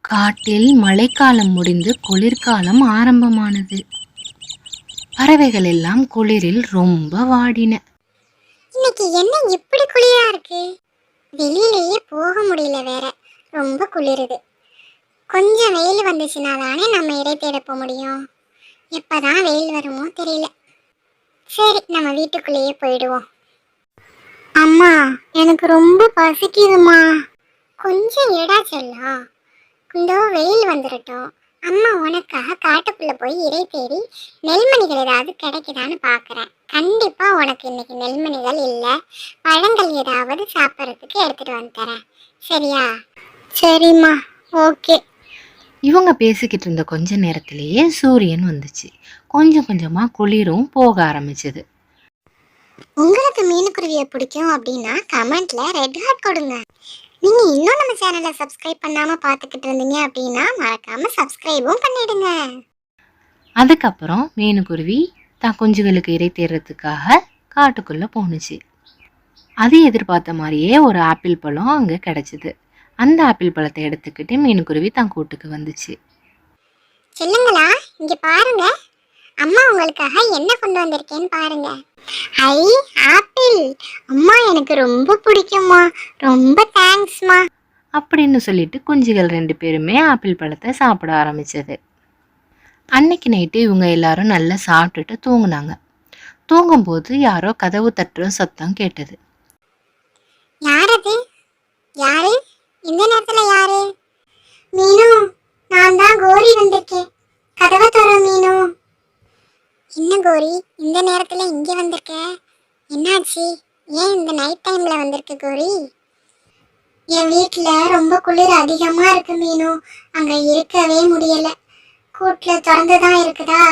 காட்டில் மழைக்காலம் முடிந்து குளிர்காலம் ஆரம்பமானது. பறவைகள் எல்லாம் குளிரில் ரொம்ப வாடின. இன்னைக்கு என்ன இப்படி குளிரா இருக்கு? வெளியிலேயே போக முடியல வேற. ரொம்ப குளிருது. கொஞ்சம் வெயில் வந்துச்சுன்னா தானே நம்ம இறை தேட போக முடியும். எப்பதான் வெயில் வருமோ தெரியல. சரி நம்ம வீட்டுக்குள்ளேயே போயிடுவோம். அம்மா எனக்கு ரொம்ப பசிக்குதுமா கொஞ்சம் இடா செல்லம் இந்தோ வெயில் வந்துடட்டும் அம்மா உனக்காக காட்டுக்குள்ளே போய் இறை தேடி நெல்மணிகள் ஏதாவது கிடைக்குதான்னு பார்க்குறேன் கண்டிப்பாக உனக்கு இன்னைக்கு நெல்மணிகள் இல்லை. பழங்கள் ஏதாவது சாப்பிட்றதுக்கு எடுத்துகிட்டு வந்து தரேன். சரியா? சரிம்மா ஓகே. இவங்க பேசிக்கிட்டு இருந்த கொஞ்ச நேரத்திலேயே சூரியன் வந்துச்சு. கொஞ்சம் கொஞ்சமா குளிரும் போக ஆரம்பிச்சது. உங்களுக்கு மீனுக்குருவியை பிடிக்கும் அப்படின்னா கமெண்ட்ல ரெட் ஹார்ட் கொடுங்க. நீங்க இன்னும் நம்ம சேனலை சப்ஸ்கிரைப் பண்ணாம பார்த்துக்கிட்டு இருந்தீங்க அப்படின்னா மறக்காம சப்ஸ்கிரைபும் பண்ணிடுங்க. அதுக்கப்புறம் மீனுக்குருவி தான் குஞ்சுகளுக்கு இறை தேடுறதுக்காக காட்டுக்குள்ள போணுச்சு. அது எதிர்பார்த்த மாதிரியே ஒரு ஆப்பிள் பழம் அங்கே கிடைச்சிது. அந்த ஆப்பிள் பழத்தை எடுத்துக்கிட்டு மீனுக்குருவி தான் கூட்டுக்கு வந்துச்சு. செல்லுங்களா இங்க பாருங்க. அம்மா உங்களுக்காக என்ன கொண்டு வந்திருக்கேன்னு பாருங்க. ஐ ஆப்பிள். அம்மா எனக்கு ரொம்ப பிடிக்கும்மா. ரொம்ப தேங்க்ஸ்மா. அப்படின்னு சொல்லிட்டு குஞ்சுகள் ரெண்டு பேருமே ஆப்பிள் பழத்தை சாப்பிட ஆரம்பிச்சது. அன்னைக்கு நைட்டு இவங்க எல்லாரும் நல்லா சாப்பிட்டுட்டு தூங்குனாங்க. தூங்கும்போது யாரோ கதவு தட்டுற சத்தம் கேட்டது. யார் அது யாரு? இந்த நேரத்துல யாரு? மீனு நான் தான் கோரி வந்திருக்கேன். கதவை தர மீனு. என்ன கோரி? இந்த நேரத்துல இங்க வந்திருக்க? என்னாச்சு? ஏன் இந்த நைட் டைம்ல வந்திருக்க கோரி? என் வீட்டில் ரொம்ப குளிர் அதிகமாக இருக்கு மீனு. அங்கே இருக்கவே முடியலை. கூட்டில் திறந்து தான் இருக்குதா?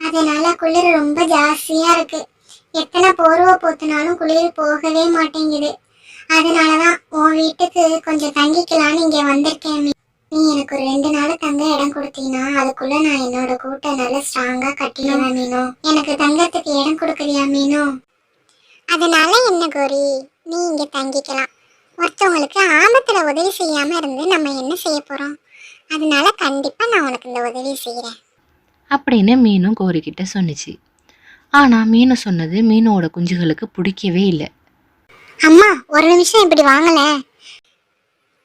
அதனால குளிர் ரொம்ப ஜாஸ்தியாக இருக்கு. எத்தனை போர்வை போத்துனாலும் குளிர் போகவே மாட்டேங்குது. அதனாலதான் உன் வீட்டுக்கு கொஞ்சம் தங்கிக்கலான்னு இங்க வந்திருக்கேன். நீ எனக்கு ஒரு ரெண்டு நாள் தங்க இடம் கொடுத்தீங்கன்னா அதுக்குள்ள நான் என்னோட கூட்டை நல்லா ஸ்ட்ராங்கா கட்டிடுவேன் மீனு எனக்கு தங்கறதுக்கு இடம் கொடுக்குறியா மீனு அதனால என்ன கோரி நீ இங்க தங்கிக்கலாம். ஒருத்தவங்களுக்கு ஆபத்துல உதவி செய்யாம இருந்து நம்ம என்ன செய்ய போறோம்? அதனால கண்டிப்பா நான் உனக்கு இந்த உதவி செய்யறேன் அப்படின்னு மீனும் கோரிக்கிட்ட சொன்னுச்சு. ஆனால் மீனு சொன்னது மீனோட குஞ்சுகளுக்கு பிடிக்கவே இல்லை. அம்மா ஒரு நிமிஷம் இப்படி வாங்கல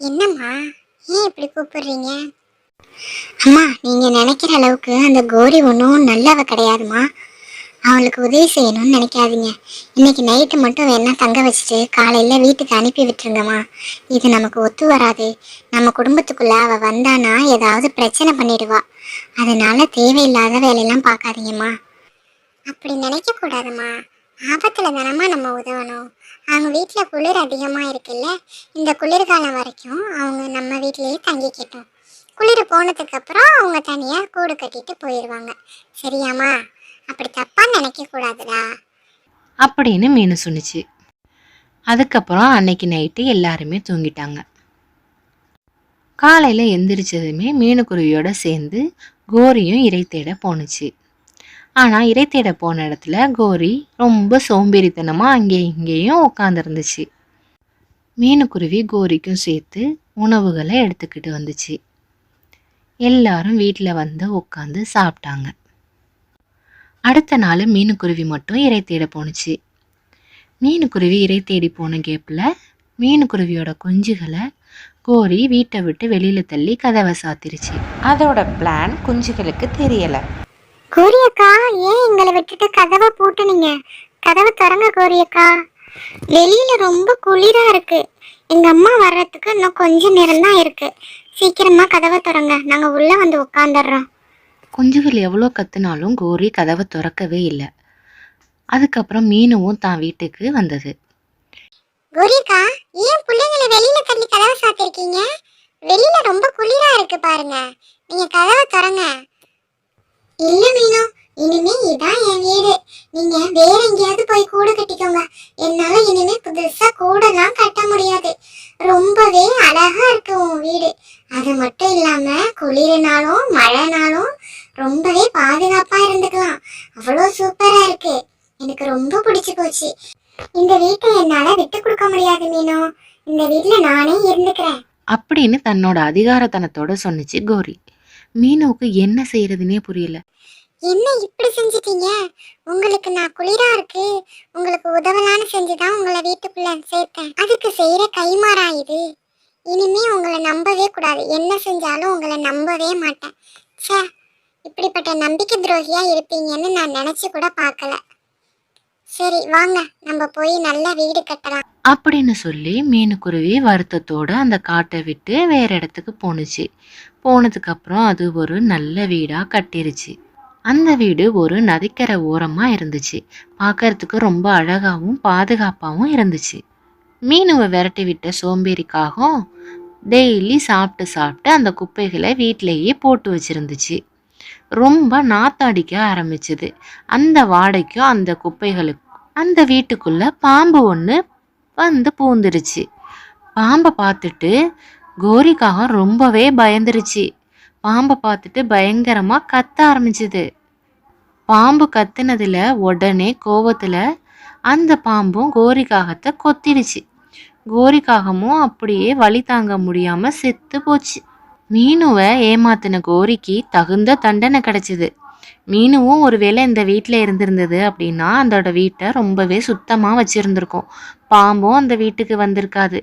என்னம்மா ஏன் இப்படி கூப்பிடுறீங்க? அம்மா நீங்க நினைக்கிற அளவுக்கு அந்த கோரி ஒன்றும் நல்லவ கிடையாதும்மா. அவளுக்கு உதவி செய்யணும்னு நினைக்காதீங்க. இன்னைக்கு நைட்டு மட்டும் வேணா தங்க வச்சுட்டு காலையில் வீட்டுக்கு அனுப்பி விட்டுருங்கம்மா. இது நமக்கு ஒத்து வராது. நம்ம குடும்பத்துக்குள்ளே அவள் வந்தானா ஏதாவது பிரச்சனை பண்ணிடுவா. அதனால தேவையில்லாத வேலையெல்லாம் பார்க்காதீங்கம்மா. அப்படி நினைக்கக்கூடாதுமா ஆபத்தில் தானம்மா நம்ம உதவணும்? அவங்க வீட்டில் குளிர் அதிகமாக இருக்குல்ல? இந்த குளிர்காலம் வரைக்கும் அவங்க நம்ம வீட்டிலேயே தங்கிக்கிட்டோம். குளிர் போனதுக்கப்புறம் அவங்க தனியாக கூடு கட்டிட்டு போயிடுவாங்க சரியாம்மா? அப்படி தப்பாக நினைக்க கூடாதுடா. அப்படின்னு மீனு சொன்னுச்சு. அதுக்கப்புறம் அன்னைக்கு நைட்டு எல்லாருமே தூங்கிட்டாங்க. காலையில் எந்திரிச்சதுமே மீனுக்குருவியோட சேர்ந்து கோரியும் இறை தேட போணுச்சு. ஆனால் இறை தேட போன இடத்துல கோரி ரொம்ப சோம்பேறித்தனமாக அங்கேயும் இங்கேயும் உட்காந்துருந்துச்சு மீனுக்குருவி கோரிக்கும் சேர்த்து உணவுகளை எடுத்துக்கிட்டு வந்துச்சு. எல்லாரும் வீட்டில் வந்து உட்காந்து சாப்பிட்டாங்க அடுத்த நாள் மீனுக்குருவி மட்டும் இறை தேட போணுச்சு. மீனுக்குருவி இறை தேடி போன கேப்பில் மீனுக்குருவியோட குஞ்சுகளை கோரி வீட்டை விட்டு வெளியில் தள்ளி கதவை சாத்திருச்சு. அதோட பிளான் குஞ்சுகளுக்கு தெரியலை. கோரியக்கா ஏன் எங்களை விட்டுட்டு கதவை பூட்டுனீங்க? கதவை திறங்க கோரியக்கா. வெளியில ரொம்ப குளிரா இருக்கு. எங்க அம்மா வர்றதுக்கு இன்னும் கொஞ்ச நேரம் தான் இருக்கு. சீக்கிரமா கதவை திறங்க. நாங்க உள்ள வந்து உட்காந்துடுறோம் குஞ்சுகள் எவ்வளோ கத்துனாலும் கோரி கதவை திறக்கவே இல்லை. அதுக்கப்புறம் மீனுவும் தான் வீட்டுக்கு வந்தது. கோரியக்கா ஏன் பிள்ளைங்களை வெளியில தள்ளி கதவை சாத்திருக்கீங்க? வெளியில ரொம்ப குளிரா இருக்கு பாருங்க. நீங்க கதவை திறங்க. இல்ல மீனா இனிமே இதான் என் வீடு. நீங்க வேற எங்கேயாவது போய் கூடு கட்டிக்கோங்க. என்னால இனிமே புதுசா கூடெல்லாம் கட்ட முடியாது. ரொம்பவே அழகா இருக்கு உன் வீடு. அது மட்டும் இல்லாம குளிர்னாலும் மழைனாலும் ரொம்பவே பாதுகாப்பா இருந்துக்கலாம். அவ்வளோ சூப்பரா இருக்கு. எனக்கு ரொம்ப பிடிச்சு போச்சு. இந்த வீட்டை என்னால விட்டு கொடுக்க முடியாது மீனோ. இந்த வீட்டுல நானே இருந்துக்கிறேன். அப்படின்னு தன்னோட அதிகாரத்தனத்தோட சொன்னிச்சு கோரி. மீனுவுக்கு என்ன செய்யறதுனே புரியல. என்ன இப்படி செஞ்சிட்டீங்க? உங்களுக்கு நான் குளிரா இருக்கு. உங்களுக்கு உதவலான்னு செஞ்சுதான் உங்களை வீட்டுக்குள்ள சேர்த்தேன். அதுக்கு செய்யற கைமாறா இது. இனிமே உங்களை நம்பவே கூடாது. என்ன செஞ்சாலும் உங்களை நம்பவே மாட்டேன். ச்சே இப்படிப்பட்ட நம்பிக்கை துரோகியா இருப்பீங்கன்னு நான் நினைச்சு கூட பார்க்கல. சரி வாங்க. நம்ம போய் நல்ல வீடு கட்டலாம். அப்படின்னு சொல்லி மீனுக்குருவி வருத்தத்தோட அந்த காட்டை விட்டு வேற இடத்துக்கு போணுச்சு. போனதுக்கப்புறம் அது ஒரு நல்ல வீடாக கட்டிருச்சு. அந்த வீடு ஒரு நதிக்கரை ஓரமாக இருந்துச்சு. பார்க்கறதுக்கு ரொம்ப அழகாகவும் பாதுகாப்பாகவும் இருந்துச்சு. மீனுவை விரட்டி விட்ட சோம்பேறிக்காகவும் டெய்லி சாப்பிட்டு சாப்பிட்டு அந்த குப்பைகளை வீட்டிலேயே போட்டு வச்சிருந்துச்சு. ரொம்ப நாத்தடிக்க ஆரம்பிச்சது. அந்த வாடைக்கும் அந்த குப்பைகளுக்கும் அந்த வீட்டுக்குள்ள பாம்பு ஒன்று வந்து பூந்துருச்சு. பாம்பை பார்த்துட்டு கோரிக்காகம் ரொம்பவே பயந்துருச்சு. பாம்பை பார்த்துட்டு பயங்கரமாக கத்த ஆரம்பிச்சுது. பாம்பு கத்துனதுல உடனே கோபத்தில் அந்த பாம்பும் கோரிக்காகத்தை கொத்திடுச்சு. கோரிக்காகமும் அப்படியே வழி தாங்க முடியாமல் செத்து போச்சு. மீனுவை ஏமாத்தின கோரிக்கு தகுந்த தண்டனை கிடைச்சிது. மீனுவும் ஒருவேளை இந்த வீட்டில் இருந்திருந்தது அப்படின்னா அதோட வீட்டை ரொம்பவே சுத்தமாக வச்சுருந்துருக்கும். பாம்பும் அந்த வீட்டுக்கு வந்திருக்காது.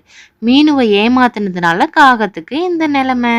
மீனுவை ஏமாத்தினதுனால காகத்துக்கு இந்த நிலைமை.